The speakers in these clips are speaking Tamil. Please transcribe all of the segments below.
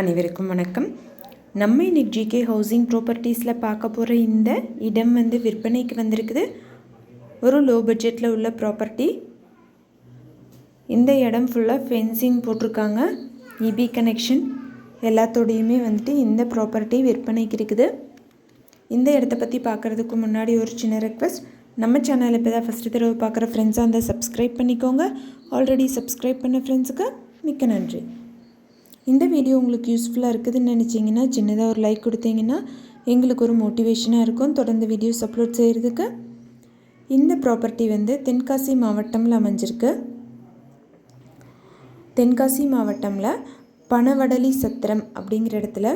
அனைவருக்கும் வணக்கம். நம்ம இன்னைக்கு ஜிகே ஹவுசிங் ப்ராப்பர்ட்டிஸில் பார்க்க போகிற இந்த இடம் வந்து விற்பனைக்கு வந்திருக்குது. ஒரு லோ பட்ஜெட்டில் உள்ள ப்ராப்பர்ட்டி இந்த இடம் ஃபுல்லாக ஃபென்சிங் போட்டிருக்காங்க. இபி கனெக்ஷன் எல்லாத்தோடையுமே வந்துட்டு இந்த ப்ராப்பர்ட்டி விற்பனைக்கு இருக்குது. இந்த இடத்த பற்றி பார்க்குறதுக்கு முன்னாடி ஒரு சின்ன ரெக்வஸ்ட் நம்ம சேனல் இப்போ தான் ஃபஸ்ட்டு தடவை பார்க்குற ஃப்ரெண்ட்ஸாக இருந்தால் சப்ஸ்கிரைப் பண்ணிக்கோங்க. ஆல்ரெடி சப்ஸ்கிரைப் பண்ண ஃப்ரெண்ட்ஸுக்கு மிக்க நன்றி. இந்த வீடியோ உங்களுக்கு யூஸ்ஃபுல்லாக இருக்குதுன்னு நினச்சிங்கன்னா சின்னதாக ஒரு லைக் கொடுத்தீங்கன்னா எங்களுக்கு ஒரு மோட்டிவேஷனாக இருக்கும். தொடர்ந்து வீடியோஸ் அப்லோட் செய்கிறதுக்கு இந்த ப்ராப்பர்ட்டி வந்து தென்காசி மாவட்டமில் அமைஞ்சிருக்கு. தென்காசி மாவட்டமில் பனவடலி சத்திரம் அப்படிங்கிற இடத்துல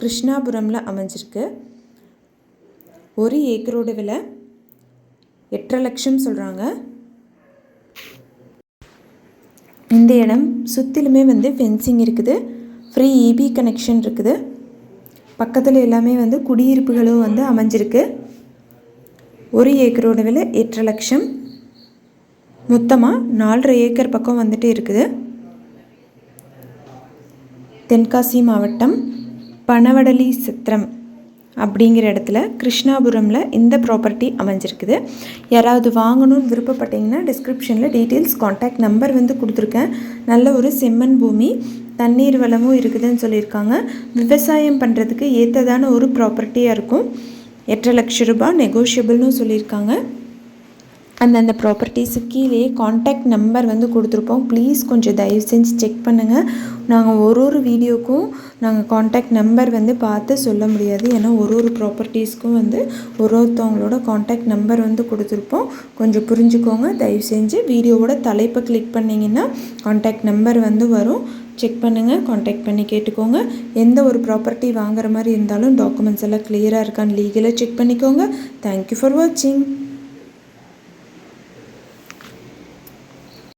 கிருஷ்ணாபுரமில் அமைஞ்சிருக்கு. ஒரு ஏக்கரோட விலை எட்டரை லட்சம் சொல்கிறாங்க இந்த இடம் சுற்றிலுமே வந்து ஃபென்சிங் இருக்குது. ஃப்ரீ இபி கனெக்ஷன் இருக்குது. பக்கத்தில் எல்லாமே வந்து குடியிருப்புகளும் வந்து அமைஞ்சிருக்கு. ஒரு ஏக்கரோட விலை எட்டரை லட்சம். மொத்தமாக நாலரை ஏக்கர் பக்கம் வந்துட்டு இருக்குது. தென்காசி மாவட்டம் பனவடலி சித்திரம். அப்படிங்கிற இடத்துல கிருஷ்ணாபுரமில் இந்த ப்ராப்பர்ட்டி அமைஞ்சிருக்குது. யாராவது வாங்கணும்னு விருப்பப்பட்டீங்கன்னா டிஸ்கிரிப்ஷனில் டீட்டெயில்ஸ் காண்டாக்ட் நம்பர் வந்து கொடுத்துருக்கேன். நல்ல ஒரு செம்மண் பூமி தண்ணீர் வளமும் இருக்குதுன்னு சொல்லியிருக்காங்க. விவசாயம் பண்ணுறதுக்கு ஏற்றதான ஒரு ப்ராப்பர்ட்டியாக இருக்கும். எட்டரை லட்ச ரூபாய் நெகோஷியபிள்னு சொல்லியிருக்காங்க. அந்தந்த ப்ராப்பர்ட்டிஸு கீழே காண்டாக்ட் நம்பர் வந்து கொடுத்துருப்போம். ப்ளீஸ் கொஞ்சம் தயவு செஞ்சு செக் பண்ணுங்கள் நாங்கள் ஒரு ஒரு வீடியோக்கும் நாங்கள் காண்டாக்ட் நம்பர் வந்து பார்த்து சொல்ல முடியாது. ஏன்னா ஒரு ஒரு ப்ராப்பர்ட்டிஸ்க்கும் வந்து ஒரு ஒருத்தவங்களோட காண்டாக்ட் நம்பர் வந்து கொடுத்துருப்போம். கொஞ்சம் புரிஞ்சுக்கோங்க. தயவு செஞ்சு வீடியோவோட தலைப்பை கிளிக் பண்ணிங்கன்னா காண்டாக்ட் நம்பர் வந்து வரும். செக் பண்ணுங்கள் காண்டாக்ட் பண்ணி கேட்டுக்கோங்க. எந்த ஒரு ப்ராப்பர்ட்டி வாங்குற மாதிரி இருந்தாலும் டாக்குமெண்ட்ஸ் எல்லாம் கிளியராக இருக்கான்னு லீகலாக செக் பண்ணிக்கோங்க. தேங்க்யூ ஃபார் வாட்சிங்